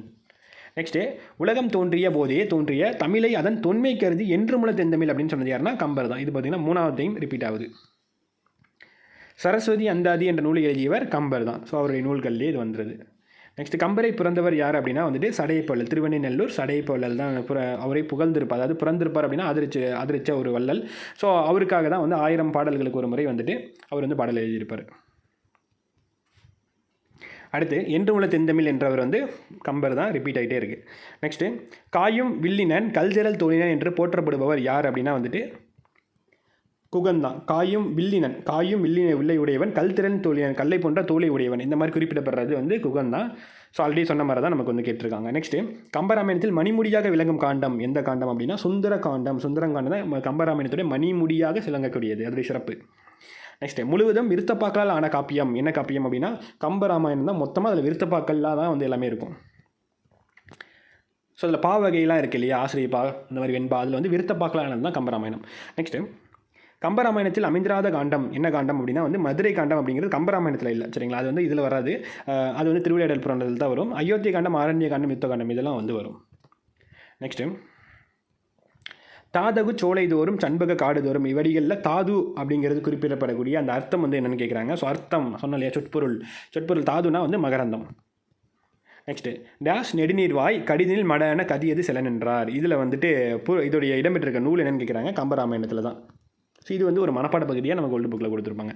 Speaker 1: நெக்ஸ்ட்டு உலகம் தோன்றிய போதே தோன்றிய தமிழை அதன் தொன்மை கருதி என்று முள தெந்தமிழ் அப்படின்னு சொன்னது யாருன்னா கம்பர் தான். இது பார்த்தீங்கன்னா மூணாவது டைம் ரிப்பீட் ஆகுது. சரஸ்வதி அந்தாதி என்ற நூலை எழுதியவர் கம்பர் தான். ஸோ அவருடைய நூல்கள்லேயே இது வந்துடுது நெக்ஸ்ட் கம்பரை பிறந்தவர் யார் அப்படின்னா வந்துட்டு சடையப்பள்ளல் திருவண்ணைநல்லூர் சடையப்பள்ளல் தான் புற அவரை புகழ்ந்திருப்பார். அதாவது பிறந்திருப்பார் அப்படின்னா அதிரிச்ச ஆதரிச்ச ஒரு வள்ளல். ஸோ அவருக்காக தான் வந்து ஆயிரம் பாடல்களுக்கு ஒரு முறை வந்துட்டு அவர் வந்து பாடல் எழுதியிருப்பார். அடுத்து என்று உள்ள தெந்தமிழ் என்றவர் வந்து கம்பர் தான் ரிப்பீட் ஆகிட்டே இருக்குது நெக்ஸ்ட்டு காயும் வில்லினன் கல்ஜரல் தோழினன் என்று போற்றப்படுபவர் யார் அப்படின்னா வந்துட்டு குகந்தான் காயும் வில்லினன். காயும் வில்லின வில்லை உடையவன் கல்திறன் தோழியன் கல்லை போன்ற தோலை உடையவன். இந்த மாதிரி குறிப்பிடப்படுறது வந்து குகன் தான். ஸோ ஆல்ரெடி சொன்ன மாதிரி தான் நமக்கு வந்து கேட்டிருக்காங்க. நெக்ஸ்ட்டு கம்பராமாயணத்தில் மணிமுடியாக விளங்கும் காண்டம். எந்த காண்டம் அப்படின்னா சுந்தர காண்டம். சுந்தரங்காண்டம் தான் கம்பராமாயணத்துடைய மணிமுடியாக விளங்கக்கூடியது. அதோடைய சிறப்பு. நெக்ஸ்ட்டு முழுவதும் விருத்தப்பாக்களால் ஆன காப்பியம். என்ன காப்பியம் அப்படின்னா கம்பராமாயணம் தான் மொத்தமாக அதில் விருத்தப்பாக்கள்லாம் தான் வந்து எல்லாமே இருக்கும். ஸோ அதில் பாவகையெல்லாம் இருக்கு இல்லையா? ஆசிரியப்பா இந்த மாதிரி வெண்பா அதில் வந்து விருத்தப்பாக்களால் தான் கம்பராமாயணம். நெக்ஸ்ட்டு கம்பராமாயணத்தில் அமைந்திராத காண்டம் என்ன காண்டம் அப்படின்னா வந்து மதுரை காண்டம் அப்படிங்கிறது கம்பராமாயணத்தில் இல்லை சரிங்களா? அது வந்து இதில் வராது. அது வந்து திருவிளையாடல் புராணத்தில் தான் வரும். அயோத்திய காண்டம் ஆரண்ய காண்டம் யுத்த காண்டம் இதெல்லாம் வந்து வரும். நெக்ஸ்ட்டு தாதகு சோலை தோறும் சண்பக காடு தோறும் இவடிகளில் தாது அப்படிங்கிறது குறிப்பிடப்படக்கூடிய அந்த அர்த்தம் வந்து என்னென்னு கேட்குறாங்க ஸோ அர்த்தம் சொன்ன இல்லையா? சொற்பொருள். சொற்பொருள் தாதுனா வந்து மகரந்தம். நெக்ஸ்ட்டு டேஷ் நெடுநீர்வாய் கடிதில் மடன கதியது செலனென்றார் இதில் வந்துட்டு பு இதோடைய இடம்பெற்றிருக்க நூல் என்னென்னு கேட்குறாங்க கம்பராமாயணத்தில் தான். ஸோ இது வந்து ஒரு மனப்பாட பகுதியாக நமக்கு கோல்டு புக்கில் கொடுத்துருப்பாங்க.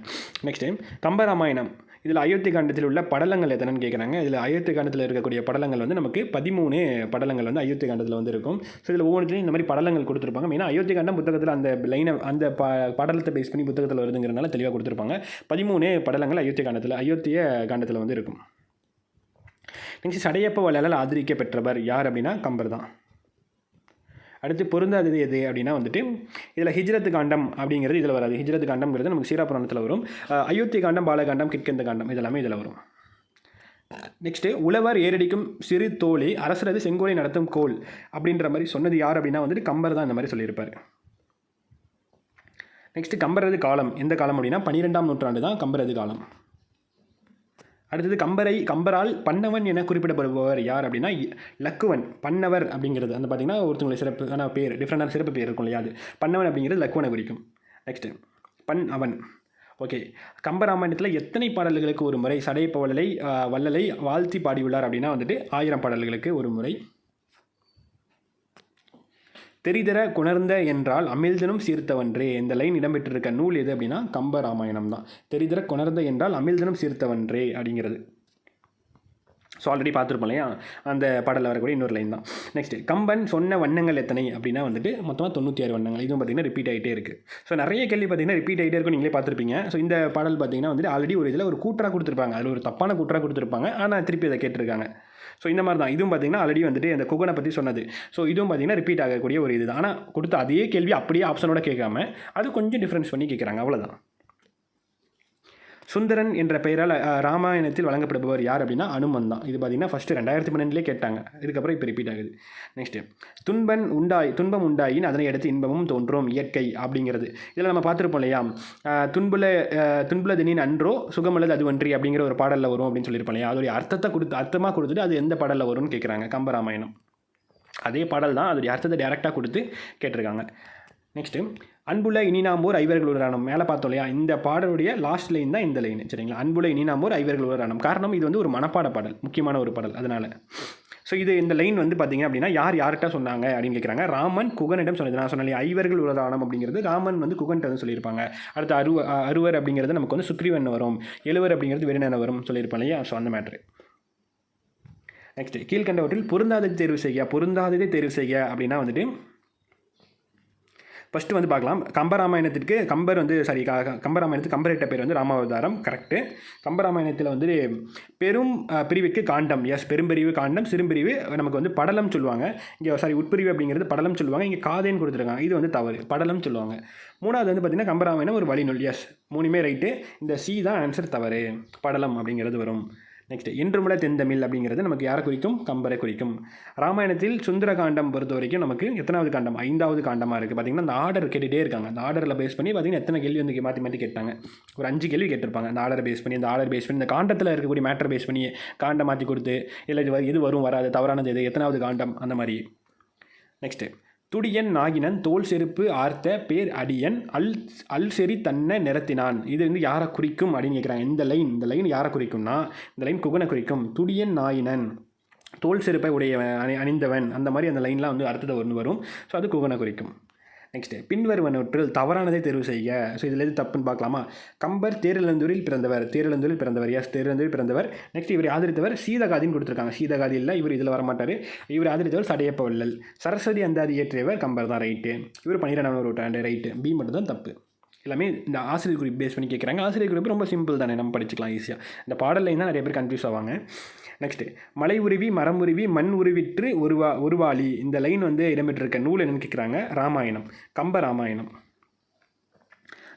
Speaker 1: நெக்ஸ்ட் கம்பராமாயணம் இதில் அயோத்தி காண்டத்தில் உள்ள படலங்கள் எத்தனைன்னு கேட்குறாங்க இதில் அயோத்தி காண்டத்தில் இருக்கக்கூடிய படலங்கள் வந்து நமக்கு பதிமூணு படலங்கள் வந்து அயோத்தி காண்டத்தில் வந்து இருக்கும் ஸோ இதில் ஒவ்வொன்றுலையும் இந்த மாதிரி படலங்கள் கொடுத்துருப்பாங்க. மெயினாக அயோத்தி காண்டம் புத்தகத்தில் அந்த லைனை அந்த ப படலத்தை பேஸ் பண்ணி புத்தகத்தில் வருதுங்கிறனால தெளிவாக கொடுத்துருப்பாங்க. பதிமூணு படலங்கள் அயோத்தி காண்டத்தில் அயோத்திய காண்டத்தில் வந்து இருக்கும் நெக்ஸ்ட் சடையப்ப வள்ளலால் ஆதரிக்க பெற்றவர் யார் அப்படின்னா கம்பர் தான். அடுத்து பொருந்தாதது எது அப்படின்னா வந்துட்டு இதில் ஹிஜ்ரத் காண்டம் அப்படிங்கிறது இதில் வராது. ஹிஜ்ரத் காண்டம்ங்கிறது நமக்கு சீராபுராணத்தில் வரும். அயோத்தி காண்டம் பாலகாண்டம் கிட்கந்த காண்டம் இதெல்லாமே இதில் வரும். நெக்ஸ்ட்டு உழவர் ஏரடிக்கும் சிறு தோழி அரசரது செங்கோலை நடத்தும் கோல் அப்படின்ற மாதிரி சொன்னது யார் அப்படின்னா வந்துட்டு கம்பர் தான் இந்த மாதிரி சொல்லியிருப்பார். நெக்ஸ்ட்டு கம்பரது காலம். எந்த காலம் அப்படின்னா பன்னிரெண்டாம் நூற்றாண்டு தான் கம்பரது காலம். அடுத்தது கம்பரை கம்பரால் பன்னவன் என குறிப்பிடப்படுபவர் யார் அப்படின்னா இ- லக்குவன். பன்னவர் அப்படிங்கிறது அந்த பார்த்திங்கன்னா ஒருத்தவங்களை சிறப்பான பேர் டிஃப்ரெண்டான சிறப்பு பேர் இருக்கும் இல்லையா அது. பன்னவன் அப்படிங்கிறது லக்குவனை குறிக்கும். நெக்ஸ்ட்டு பன் அவன். ஓகே கம்பராமாயணத்தில் எத்தனை பாடல்களுக்கு ஒரு முறை சடையப்ப வள்ளலை வள்ளலை வாழ்த்தி பாடியுள்ளார் அப்படின்னா வந்துட்டு ஆயிரம் பாடல்களுக்கு ஒரு முறை. தெரிதர குணர்ந்த என்றால் அமிழ்தனும் சீர்த்தவன்றே. இந்த லைன் இடம்பெற்றிருக்க நூல் எது அப்படின்னா கம்ப ராமாயணம் தான் தெரிதர குணர்ந்த என்றால் அமிழ்தனும் சீர்த்தவன்றே அப்படிங்கிறது. ஸோ ஆல்ரெடி பார்த்துருப்போம் இல்லையா? அந்த பாடலில் வரக்கூடிய இன்னொரு லைன் தான். நெக்ஸ்ட் கம்பன் சொன்ன வண்ணங்கள் எத்தனை? அப்படின்னா வந்துட்டு மொத்தமாக தொண்ணூற்றி ஆறு வண்ணங்கள். இதுவும் பார்த்தீங்கன்னா ரிப்பீட் ஆகிட்டே இருக்குது ஸோ நிறைய கேள்வி பார்த்தீங்கன்னா ரிப்பீட் ஆகிட்டே இருக்கும் நீங்களே பார்த்துருப்பீங்க. ஸோ இந்த பாடல் பார்த்தீங்கன்னா வந்துட்டு ஆல்ரெடி ஒரு இதில் ஒரு கூட்டராக கொடுத்துருப்பாங்க. அதில் ஒரு தப்பான கூட்டராக கொடுத்துருப்பாங்க. ஆனால் திருப்பி அதை கேட்டிருக்காங்க. ஸோ இந்த மாதிரி தான். இதுவும் பார்த்தீங்கன்னா ஆல்ரெடி வந்துட்டு அந்த குகனை பற்றி சொன்னது. ஸோ இதுவும் பார்த்தீங்கன்னா ரிப்பீட் ஆகக்கூடிய ஒரு இது தான் ஆனால் கொடுத்த அதே கேள்வி அப்படியே ஆப்ஷனோட கேட்காம அது கொஞ்சம் டிஃப்ரென்ஸ் பண்ணி கேட்குறாங்க. அவ்வளோதான் சுந்தரன் என்ற பெயரால் ராமாயணத்தில் வழங்கப்படுபவர் யார் அப்படின்னா அனுமன் தான். இது பார்த்தீங்கன்னா ஃபஸ்ட்டு ரெண்டாயிரத்தி பன்னெண்டுலேயே கேட்டாங்க. இதுக்கப்புறம் இப்போ ரிப்பீட் ஆகுது. நெக்ஸ்ட்டு துன்பன் உண்டாய் துன்பம் உண்டாயின் அதனை அடுத்து இன்பமும் தோன்றும் இயற்கை அப்படிங்கிறது. இதில் நம்ம பார்த்துருப்போம் இல்லையா? துன்புல துன்புல தினின் அன்றோ சுகமல்லது அது ஒன்றி அப்படிங்கிற ஒரு பாடலில் வரும் அப்படின்னு சொல்லியிருப்போம் இல்லையா? அதோடைய அர்த்தத்தை கொடுத்து அர்த்தமாக கொடுத்துட்டு அது எந்த பாடலில் வரும்னு கேட்குறாங்க கம்பராமாயணம். அதே பாடல் தான் அதோடைய அர்த்தத்தை டேரெக்டாக கொடுத்து கேட்டிருக்காங்க. நெக்ஸ்ட்டு அன்புள்ள இனினாமோர் ஐவர்கள் உரானம் மேலே பார்த்தோம் இல்லையா இந்த பாடலுடைய லாஸ்ட் லைன் தான் இந்த லைன் சரிங்களா? அன்புள்ள இனினாமோர் ஐவர்கள் உரானம் காரணம் இது வந்து ஒரு மனப்பாட பாடல் முக்கியமான ஒரு பாடல் அதனால். ஸோ இது இந்த லைன் வந்து பார்த்தீங்க அப்படின்னா யார் யார்கிட்ட சொன்னாங்க அப்படின்னு கேட்குறாங்க ராமன் குகனிடம் சொன்னது. நான் சொன்னேன் ஐவர்கள் உலதானம் அப்படிங்கிறது ராமன் வந்து குகன்கிட்ட வந்து சொல்லியிருப்பாங்க. அடுத்து அருவ அருவர் அப்படிங்கிறது நமக்கு வந்து சுக்ரீவன் வரும். எழுவர் அப்படிங்கிறது வெறினன் வரும் சொல்லியிருப்பாங்க இல்லையா? ஸோ அந்த மேட்ரு நெக்ஸ்ட் கீழ்கண்டவற்றில் பொருந்தாததை தேர்வு செய்ய பொருந்தாததை தேர்வு செய்ய அப்படின்னா வந்துட்டு ஃபஸ்ட்டு வந்து பார்க்கலாம். கம்பராமாயணத்திற்கு கம்பர் வந்து சாரி கம்பராமாயணத்துக்கு கம்பரிட்ட பேர் வந்து ராமாவதாரம் கரெக்டு கம்பராமாயணத்தில் வந்து பெரும் பிரிவுக்கு காண்டம். எஸ் பெரும்பிரிவு காண்டம் சிறும்பிரிவு நமக்கு வந்து படலம் சொல்லுவாங்க. இங்கே சாரி உட்பிரிவு அப்படிங்கிறது படலம் சொல்லுவாங்க. இங்கே காதேன்னு கொடுத்துருக்காங்க. இது வந்து தவறு. படலம் சொல்லுவாங்க. மூணாவது வந்து பார்த்திங்கன்னா கம்பராமாயணம் ஒரு வழிநூல். எஸ் மூணுமே ரைட்டு இந்த சி தான் ஆன்சர் தவறு. படலம் அப்படிங்கிறது வரும். நெக்ஸ்ட் இன்றுமுல தென்தமிழ் அப்படிங்கிறது நமக்கு யாரை குறிக்கும்? கம்பரை குறிக்கும். ராமாயணத்தில் சுந்தர காண்டம் பொறுத்த வரைக்கும் நமக்கு எத்தனாவது காண்டம்? ஐந்தாவது காண்டமாக இருக்குது பார்த்திங்கன்னா அந்த ஆர்டர் கேட்டுகிட்டே இருக்காங்க. அந்த ஆர்டரில் பேஸ் பண்ணி பார்த்தீங்கன்னா எத்தனை கேள்வி வந்து மாற்றி மாற்றி கேட்டாங்க. ஒரு அஞ்சு கேள்வி கேட்டிருப்பாங்க. அந்த ஆர்டர் பேஸ் பண்ணி அந்த ஆர்டர் பேஸ் பண்ணி இந்த காண்டத்தில் இருக்கக்கூடிய மேட்டர் பேஸ் பண்ணி காண்டம் மாற்றி கொடுத்து இல்லை இது எது வரும் வராது தவறானது எது எத்தனாவது காண்டம்? அந்த மாதிரி. நெக்ஸ்ட்டு துடியன் நாகினன் தோல் செருப்பு ஆர்த்த பேர் அடியன் அல் அல் செறி தன்னை நிறத்தினான். இது வந்து யாரை குறிக்கும் அப்படின்னு கேட்குறாங்க இந்த லைன் இந்த லைன் யாரை குறிக்கும்னா இந்த லைன் குகனை குறிக்கும். துடியன் நாயினன் தோல் செருப்பை உடையவன் அணி அணிந்தவன். அந்த மாதிரி அந்த லைன்லாம் வந்து அடுத்தது ஒன்று வரும். ஸோ அது குகனை குறிக்கும். நெக்ஸ்ட்டு பின்வருவனவற்றில் தவறானதை தேர்வு செய்ய ஸோ இதில் எது தப்புன்னு பார்க்கலாமா? கம்பர் தேரிழந்தூரில் பிறந்தவர் தேரிழந்தூரில் பிறந்தவர் எஸ் தேரிழந்தூரில் பிறந்தவர். நெக்ஸ்ட் இவர் ஆதரித்தவர் சீதகாதின்னு கொடுத்துருக்காங்க. சீதகாதி இல்லை இவர் இதில் வரமாட்டார். இவர் ஆதரித்தவர் சடையப்ப வள்ளல் சரஸ்வதி அந்தாதி இயற்றியவர் கம்பர் தான் ரைட்டு இவர் பன்னிரெண்டாம் நூற்றாண்டு ரைட்டு பி மட்டும் தான் தப்பு. எல்லாமே இந்த ஆசிரியர் குறிப்பு பேஸ் பண்ணி கேட்குறாங்க. ஆசிரியர் குறிப்பு ரொம்ப சிம்பிள் தானே நம்ம படிச்சுக்கலாம் ஈஸியாக இந்த பாடலையும் தான் நிறைய பேர் கன்ஃபியூஸ் ஆவாங்க. நெக்ஸ்ட்டு மலை உருவி மரம் உருவி மண் உருவிற்று உருவா உருவாளி. இந்த லைன் வந்து இடம்பெற்றிருக்க நூல் என்னன்னு கேட்குறாங்க ராமாயணம். கம்ப ராமாயணம்.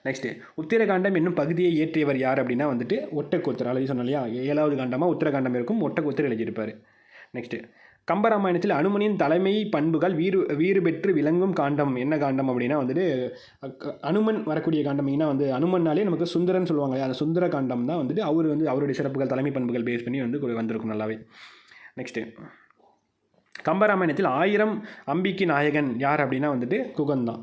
Speaker 1: நெக்ஸ்ட்டு உத்திரகாண்டம் என்னும் பகுதியை இயற்றியவர் யார் அப்படின்னா வந்துட்டு ஒட்டக்கூத்தர் ஆல்ரெடி சொன்னோம் இல்லையா? ஏழாவது காண்டமாக உத்தரகாண்டம் இருக்கும். ஒட்டக்கூத்தர் எழுதியிருப்பார். நெக்ஸ்ட்டு கம்பராமாயணத்தில் அனுமனின் தலைமை பண்புகள் வீறு வீறு பெற்று விளங்கும் காண்டம். என்ன காண்டம் அப்படின்னா வந்துட்டு அனுமன் வரக்கூடிய காண்டம். மெயினாக வந்து அனுமன்னாலே நமக்கு சுந்தரன் சொல்லுவாங்க இல்லையா, அந்த சுந்தர காண்டம் தான் வந்துட்டு அவர் வந்து அவருடைய சிறப்புகள் தலைமை பண்புகள் பேஸ் பண்ணி வந்து வந்திருக்கும் நல்லாவே. நெக்ஸ்ட்டு கம்பராமாயணத்தில் ஆயிரம் அம்பிக்கு நாயகன் யார் அப்படின்னா வந்துட்டு குகன் தான்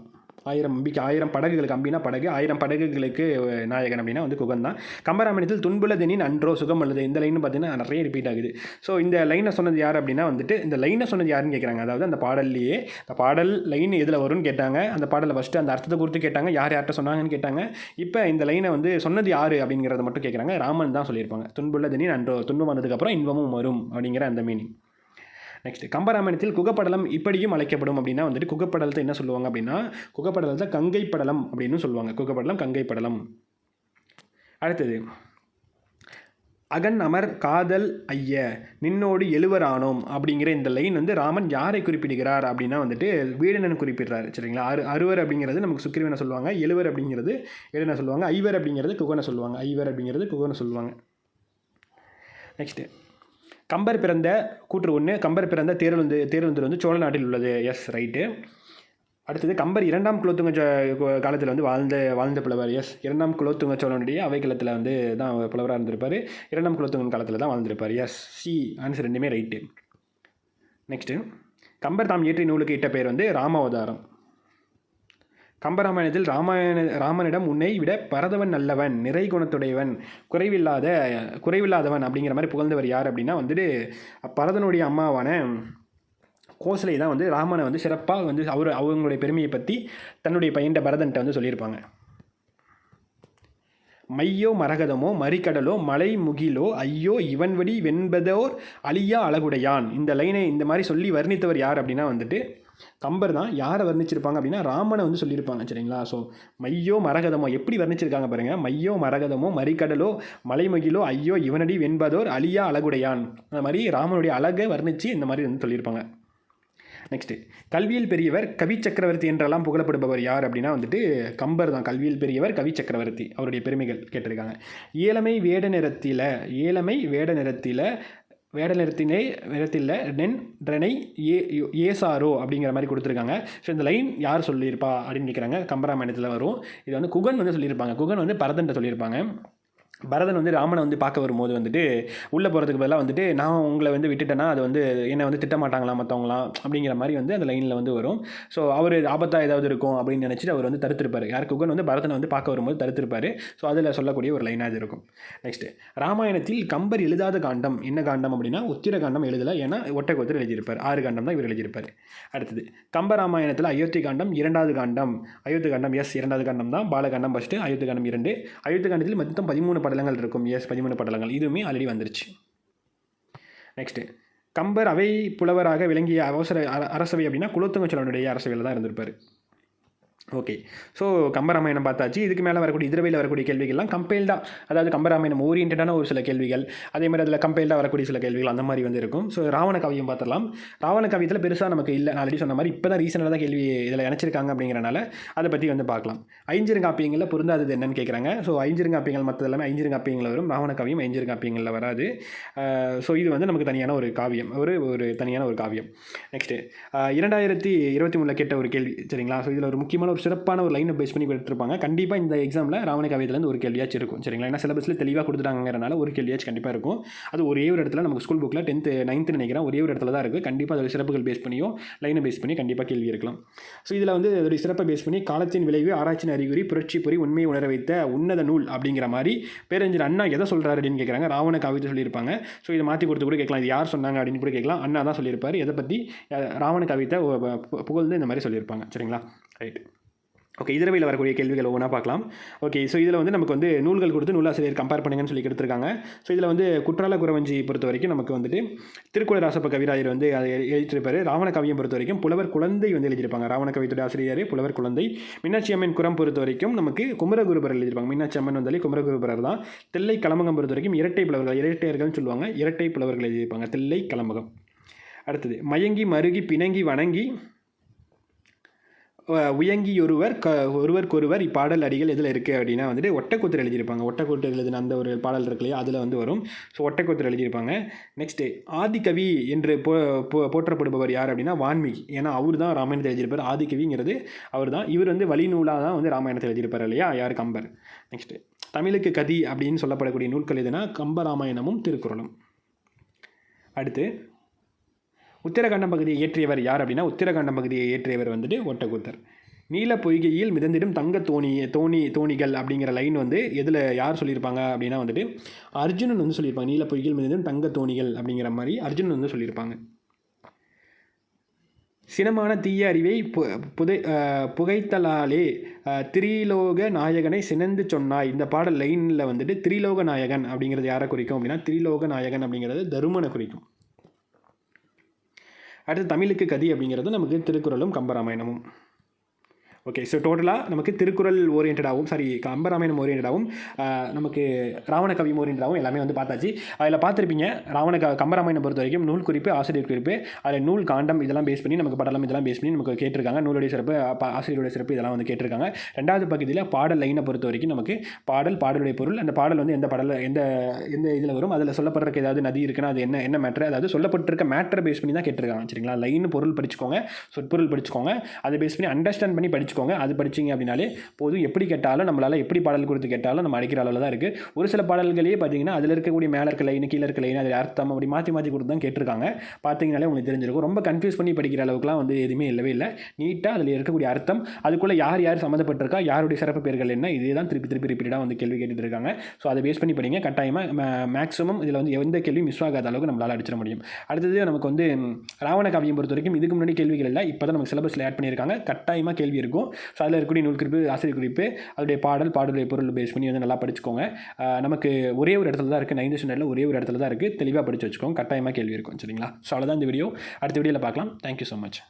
Speaker 1: ஆயிரம் அம்பிக்கு ஆயிரம் படகுகளுக்கு அம்பினா படகு ஆயிரம் படகுகளுக்கு நாயகன் அப்படின்னா வந்து குகன் தான். கம்பராமாயணத்தில் துன்புலதனின் அன்றோ சுகம் அல்லது இந்த லைன் பார்த்தீங்கன்னா நிறைய ரிப்பீட் ஆகுது. ஸோ இந்த லைனை சொன்னது யார் அப்படின்னா வந்துட்டு இந்த லைனை சொன்னது யாருன்னு கேட்குறாங்க அதாவது அந்த பாடல்லையே இந்த பாடல் லைன் எதில் வரும்னு கேட்டாங்க. அந்த பாடலை ஃபஸ்ட்டு அந்த அர்த்தத்தை குறித்து கேட்டாங்க. யார் யார்கிட்ட சொன்னாங்கன்னு கேட்டாங்க. இப்போ இந்த லைனை வந்து சொன்னது யார் அப்படிங்கிறத மட்டும் கேட்குறாங்க ராமன் தான் சொல்லியிருப்பாங்க. துன்புள்ளதனின் அன்றோ துன்பம் வந்ததுக்கப்புறம் இன்பமும் வரும் அப்படிங்கிற அந்த மீனிங் நெக்ஸ்ட் கம்பராமாயணத்தில் குகப்படலம் இப்படியும் அழைக்கப்படும் அப்படின்னா வந்துட்டு குகப்படலத்தை என்ன சொல்லுவாங்க அப்படின்னா குகப்படலத்தை கங்கை படலம் அப்படின்னு சொல்லுவாங்க. குகப்படலம் கங்கை படலம் அடுத்தது அகன் அமர் காதல் ஐய நின்னோடு எழுவரானோம் அப்படிங்கிற இந்த லைன் வந்து ராமன் யாரை குறிப்பிடுகிறார் அப்படின்னா வந்துட்டு வீடனன் குறிப்பிடுறாரு சரிங்களா? அரு அறுவர் அப்படிங்கிறது நமக்கு சுக்கிரவனை சொல்லுவாங்க எழுவர் அப்படிங்கிறது எழுன சொல்லுவாங்க ஐவர் அப்படிங்கிறது குகனை சொல்லுவாங்க ஐவர் அப்படிங்கிறது குகனை சொல்லுவாங்க. நெக்ஸ்ட்டு கம்பர் பிறந்த கூற்று ஒன்று கம்பர் பிறந்த தேரழுந்து தேருளுந்தூர் வந்து சோழ நாட்டில் உள்ளது. எஸ் ரைட்டு அடுத்தது கம்பர் இரண்டாம் குலோத்துங்க காலத்தில் வந்து வாழ்ந்த வாழ்ந்த புலவர். எஸ் இரண்டாம் குலோத்துங்க சோழனுடைய காலத்தில் வந்து தான் புலவராக இருந்திருப்பார். இரண்டாம் குலோத்துங்கன் காலத்தில் தான் வாழ்ந்திருப்பார். எஸ் சி ஆன்சர் ரெண்டுமே ரைட்டு நெக்ஸ்ட்டு கம்பர் தாம் இயற்றிய நூலுக்கு இட்ட பேர் வந்து ராமாவதாரம். கம்பராமாயணத்தில் ராமாயண ராமனிடம் உன்னை விட பரதவன் நல்லவன் நிறை குணத்துடையவன் குறைவில்லாத குறைவில்லாதவன் அப்படிங்கிற மாதிரி புகழ்ந்தவர் யார் அப்படின்னா வந்துட்டு பரதனுடைய அம்மாவான கோசலை தான் வந்து ராமனை வந்து சிறப்பாக வந்து அவர் அவங்களுடைய பெருமையை பற்றி தன்னுடைய பையன்கிட்ட பரதன்ட்ட வந்து சொல்லியிருப்பாங்க. மையோ மரகதமோ மறிக்கடலோ மலை முகிலோ ஐயோ இவன்வடி வெண்பதோர் அழியா அழகுடையான். இந்த லைனை இந்த மாதிரி சொல்லி வர்ணித்தவர் யார் அப்படின்னா வந்துட்டு கம்பர் தான் யாரை வர்ணிச்சிருப்பாங்க அப்படின்னா ராமனை வந்து சொல்லியிருப்பாங்க சரிங்களா? ஸோ மையோ மரகதமோ எப்படி வர்ணிச்சிருக்காங்க பாருங்கள் மையோ மரகதமோ மறிக்கடலோ மலைமகிலோ ஐயோ இவனடி வெண்பதோர் அழியா அழகுடையான். அந்த மாதிரி ராமனுடைய அழகை வர்ணித்து இந்த மாதிரி வந்து சொல்லியிருப்பாங்க. நெக்ஸ்ட்டு கல்வியில் பெரியவர் கவி சக்கரவர்த்தி என்றெல்லாம் புகழப்படுபவர் யார் அப்படின்னா வந்துட்டு கம்பர் தான். கல்வியில் பெரியவர் கவி சக்கரவர்த்தி. அவருடைய பெருமைகள் கேட்டிருக்காங்க. ஏழமை வேட நிறத்தில் ஏழமை வேட நிறத்தில் வேட நிறத்தினை நிறத்தில் நென் ட்ரெனை ஏ ஏசாரோ அப்படிங்கிற மாதிரி கொடுத்துருக்காங்க. ஸோ இந்த லைன் யார் சொல்லியிருப்பா அப்படின்னு கேட்குறாங்க கம்பராமாயணத்தில் வரும். இது வந்து குகன் வந்து சொல்லியிருப்பாங்க. குகன் வந்து பரதன்ட்ட சொல்லியிருப்பாங்க. பரதன் வந்து ராமனை வந்து பார்க்க வரும்போது வந்துட்டு உள்ளே போகிறதுக்கு பதிலாக வந்துட்டு நான் உங்களை வந்து விட்டுட்டேன்னா அது வந்து என்னை வந்து திட்டமாட்டாங்களா மற்றவங்களாம் அப்படிங்கிற மாதிரி வந்து அந்த லைனில் வந்து வரும். ஸோ அவர் ஆபத்தாக ஏதாவது இருக்கும் அப்படின்னு நினச்சிட்டு அவர் வந்து தடுத்திருப்பார். யார் குகன் வந்து பரதனை வந்து பார்க்க வரும்போது தடுத்திருப்பார். ஸோ அதில் சொல்லக்கூடிய ஒரு லைனாக இது இருக்கும். நெக்ஸ்ட்டு ராமாயணத்தில் கம்பர் எழுதாத காண்டம். என்ன காண்டம் அப்படின்னா உத்திர காண்டம் எழுதலை. ஏன்னா ஒட்டை கொத்தர் எழுதியிருப்பார். ஆறு காண்டம் தான் இவர் எழுதியிருப்பார். அடுத்தது கம்ப ராமாயணத்தில் அயோத்தி காண்டம் இரண்டாவது காண்டம். அயோத்தி காண்டம் எஸ் இரண்டாவது காண்டம் தான் பாலகாண்டம் ஃபஸ்ட்டு அயோத்தி காண்டம் இரண்டு. அயோத்தி காண்டத்தில் மொத்தம் பதிமூணு படலங்கள் இருக்கும். எஸ் பதிமூணு படலங்கள். இதுவுமே ஆல்ரெடி வந்துருச்சு. நெக்ஸ்ட்டு கம்பர் அவை புலவராக விளங்கிய அவசர அரசவை அப்படின்னா குலோத்துங்க சோழனுடைய அரசவையில் தான் இருந்திருப்பார். ஓகே ஸோ கம்பராமாயணம் பார்த்தாச்சு. இதுக்கு மேலே வரக்கூடிய இதுரவையில் வரக்கூடிய கேள்விகள்லாம் கம்பைல்டாக அதாவது கம்பராமாயணம் ஓரியன்டான ஒரு சில கேள்விகள் அதே மாதிரி அதில் கம்பைல்டாக வரக்கூடிய சில கேள்விகள் அந்த மாதிரி வந்து இருக்கும் ஸோ ராவண காவியம் பார்த்துடலாம். ராவண கவியத்தில் பெருசாக நமக்கு இல்லை. நான் ஆல்ரெடி சொன்ன மாதிரி இப்போ தான் ரீசெண்டாக தான் கேள்வி இதில் இணைச்சிருக்காங்க அப்படிங்கிறனால அதை பற்றி வந்து பார்க்கலாம். ஐஞ்சிருங்காப்பியங்களில் பொருந்தாதது என்னன்னு கேட்குறாங்க ஸோ ஐஞ்சிருங்காப்பியங்கள் மற்றது எல்லாமே ஐஞ்சிருங்காப்பியங்களில் வரும். ராவண கவியம் ஐஞ்சிருங்காப்பியங்களில் வராது. ஸோ இது வந்து நமக்கு தனியான ஒரு காவியம். ஒரு ஒரு தனியான ஒரு காவியம். நெக்ஸ்ட்டு இரண்டாயிரத்தி இருபத்தி மூணில் கேட்ட ஒரு கேள்வி சரிங்களா? ஸோ இதில் ஒரு முக்கியமான ஒரு சிறப்பான ஒரு லைனை பேஸ் பண்ணி கொடுத்துருப்பாங்க. கண்டிப்பாக இந்த எக்ஸாமில் ராவண கவிதையிலேருந்து ஒரு கேள்வியாச்சும் இருக்கும் சரிங்களா? ஏன்னா சிலபஸில் தெளிவாக கொடுத்துட்டாங்கிறனால ஒரு கேள்வியாச்சும் கண்டிப்பாக இருக்கும். அது ஒரே ஒரு இடத்துல நமக்கு ஸ்கூல் புக்கில் டென்த்து நைன்த்து நினைக்கிறேன். ஒரே ஒரு இடத்துல தான் இருக்குது கண்டிப்பாக அதோட சிறப்புகள் பேஸ் பண்ணியும் லைனை பேஸ் பண்ணி கண்டிப்பாக கேள்வி இருக்கலாம். ஸோ இதில் வந்து அதோடைய சிறப்பை பேஸ் பண்ணி காலத்தின் விளைவு ஆராய்ச்சியின் அறிகுறி புரட்சி பொறி உண்மையை உணர வைத்த உன்னத நூல் அப்படிங்கிற மாதிரி பேரறிஞர் அண்ணா எதை சொல்கிறாரு அப்படின்னு கேட்குறாங்க ராவண கவிதை சொல்லியிருப்பாங்க. ஸோ இதை மாற்றி கொடுத்து கூட கேட்கலாம். இது யார் சொன்னாங்க அப்படின்னு கூட கேட்கலாம். அண்ணா தான் சொல்லியிருப்பார். எதை பற்றி ராவண கவிதை பு- புகழ்ந்து இந்த மாதிரி சொல்லியிருப்பாங்க சரிங்களா? ரைட் ஓகே இதரவையில் வரக்கூடிய கேள்விகள் ஒவ்வொன்றா பார்க்கலாம். ஓகே ஸோ இதில் வந்து நமக்கு வந்து நூல்கள் கொடுத்து நூலாசிரியர் கம்பேர் பண்ணுங்கன்னு சொல்லி கொடுத்துருக்காங்க. ஸோ இதில் வந்து குற்றால குறவஞ்சி பொறுத்த வரைக்கும் நமக்கு வந்துட்டு திருக்குறள் ராசப்ப கவிராயர் வந்து அதை எழுதியிருப்பார். ராவண கவியம் பொறுத்த வரைக்கும் புலவர் குழந்தை வந்து எழுதியிருப்பாங்க. ராவண கவித்துடைய ஆசிரியர் புலவர் குழந்தை. மீனாட்சி அம்மன் குரம் பொறுத்த வரைக்கும் நமக்கு குமரகுருபரர் எழுதியிருப்பாங்க. மீனாட்சி அம்மன் வந்தாலே குமரகுருபரர் தான். தில்லை கலமகம் பொறுத்த வரைக்கும் இரட்டை புலவர்கள் இரட்டையர்கள்னு சொல்லுவாங்க. இரட்டை புலவர்கள் எழுதியிருப்பாங்க. தில்லை கலமகம். அடுத்தது மயங்கி மருகி பிணங்கி வணங்கி உயங்கியொருவர் க ஒருவருக்கொருவர் இப்பாடல் அடிகள் எதில் இருக்குது அப்படின்னா வந்துட்டு ஒட்டக்கூத்தர் எழுதியிருப்பாங்க. ஒட்டக்கூத்தர் எழுதின அந்த ஒரு பாடல் இருக்கு இல்லையா அதில் வந்து வரும். ஸோ ஒட்டக்கூத்தர் எழுதியிருப்பாங்க. நெக்ஸ்ட்டு ஆதிக்கவி என்று போ போற்றப்படுபவர் யார் அப்படின்னா வான்மீகி. ஏன்னா அவர் தான் ராமாயணத்தை எழுதியிருப்பார். ஆதிகவிங்கிறது அவர் தான் இவர் வந்து வழிநூலாக தான் வந்து ராமாயணத்தை எழுதியிருப்பார் இல்லையா யார்? கம்பர். நெக்ஸ்ட்டு தமிழுக்கு கதி அப்படின்னு சொல்லப்படக்கூடிய நூல்கள் எதுனா கம்பராமாயணமும் திருக்குறளும். அடுத்து உத்தரகண்டம் பகுதியை இயற்றியவர் யார் அப்படின்னா உத்தரகண்டம் பகுதியை இயற்றியவர் வந்துட்டு ஒட்டக்கூத்தர். நீல பொய்கையில் மிதந்திடும் தங்க தோணி தோணி தோணிகள் அப்படிங்கிற லைன் வந்து எதில் யார் சொல்லியிருப்பாங்க அப்படின்னா வந்துட்டு அர்ஜுனன் வந்து சொல்லியிருப்பாங்க. நீல பொய்கையில் மிதந்திடும் தங்க தோணிகள் அப்படிங்கிற மாதிரி அர்ஜுனன் வந்து சொல்லியிருப்பாங்க. சினமான தீய அறிவை பு புதை புகைத்தலாலே திரிலோக நாயகனை சினந்து சொன்னாய். இந்த பாடல் லைனில் வந்துட்டு திரிலோக நாயகன் அப்படிங்கிறது யாரை குறிக்கும் அப்படின்னா திரிலோக நாயகன் அப்படிங்கிறது தருமனை குறிக்கும். அடுத்து தமிழுக்கு கதி அப்படிங்கிறது நமக்கு திருக்குறளும் கம்பராமாயணமும். ஓகே ஸோ டோட்டலாக நமக்கு திருக்குறள் ஓரியன்டாகவும் சாரி கம்பராமாயணம் ஓரியன்டாகவும் நமக்கு ராவண கவியம் ஓரியன்டாகவும் எல்லாமே வந்து பார்த்தாச்சு. அதில் பார்த்துருப்பீங்க ராவண க கம்பராமாயணம் பொறுத்த வரைக்கும் நூல் குறிப்பு ஆசிரியர் குறிப்பு அதில் நூல் காண்டம் இதெல்லாம் பேஸ் பண்ணி நமக்கு படலம் இதெல்லாம் பேஸ் பண்ணி நமக்கு கேட்டிருக்காங்க. நூலுடைய சிறப்பு ஆசிரியருடைய சிறப்பு இதெல்லாம் வந்து கேட்டிருக்காங்க. ரெண்டாவது பகுதியில் பாடல் லைனை பொறுத்த வரைக்கும் நமக்கு பாடல் பாடலுடைய பொருள் அந்த பாடல் வந்து எந்த பாடல் எந்த எந்த இதில் வரும் அதில் சொல்லப்படுறதுக்கு ஏதாவது நதி இருக்குன்னா அது என்ன என்ன மேட்ரு அதாவது சொல்லப்பட்டிருக்க மேட்டரை பேஸ் பண்ணி தான் கேட்டிருக்காங்க சரிங்களா? லைன் பொருள் படிச்சுக்கோங்க சொற்பொருள் படிச்சுக்கோங்க அதை பேஸ் பண்ணி அண்டர்ஸ்டாண்ட் பண்ணி வச்சுக்கோங்க. அது படிச்சிங்க அப்படின்னாலே போதும் எப்படி கேட்டாலும் நம்மளால் எப்படி பாடல் கொடுத்து கேட்டாலும் நம்ம அடிக்கிற அளவில் தான் இருக்குது ஒரு சில பாடல்களே பார்த்தீங்கன்னா அதில் இருக்கக்கூடிய மேலே இருக்க லைன் கீழே இருக்க லைன் அது அர்த்தம் அப்படி மாற்றி மாற்றி கொடுத்து தான் கேட்டிருக்காங்க. பார்த்தீங்கனாலே உங்களுக்கு தெரிஞ்சிருக்கும். ரொம்ப கன்ஃபியூஸ் பண்ணி படிக்கிற அளவுக்குலாம் வந்து எதுவுமே இல்லவே இல்லை. நீட்டாக அதில் இருக்கக்கூடிய அர்த்தம். அதுக்குள்ளே யார் யார் சம்மந்தப்பட்டிருக்கா? யாருடைய சிறப்பு பேர்கள் என்ன? இதே தான் திருப்பி திருப்பி ரிப்பீட்டாக வந்து கேள்வி கேட்டுட்டு இருக்காங்க. ஸோ அதை பேஸ் பண்ணி படிங்க. கட்டாயமாக மேக்ஸிமம் இதில் வந்து எந்த கேள்வியும் மிஸ் ஆகாத அளவுக்கு நம்மளால் அடிச்சிட முடியும். அடுத்தது நமக்கு வந்து ராவண காவியம் பொறுத்த வரைக்கும் இதுக்கு முன்னாடி கேள்விகள் இல்லை. இப்போ தான் நமக்கு சிலபஸில் ஆட் பண்ணியிருக்காங்க. கட்டாயமாக கேள்வி இருக்கும். ஸோ அதில் இருக்கக்கூடிய நூல் குறிப்பு ஆசிரியர் குறிப்பு அதோடைய பாடல் பாடலுடைய பொருள் பேஸ் பண்ணி வந்து நல்லா படிச்சுக்கோங்க. நமக்கு ஒரே ஒரு இடத்துல தான் இருக்குது நைன்த் ஸ்டாண்டர்டில் ஒரே ஒரு இடத்துல தான் இருக்குது தெளிவாக படித்து வச்சுக்கோங்க. கட்டாயமாக கேள்வி இருக்கும். சரிங்களா? ஸோ அவ்வளோதான் இந்த வீடியோ அடுத்த வீடியோவில் பார்க்கலாம். Thank you so much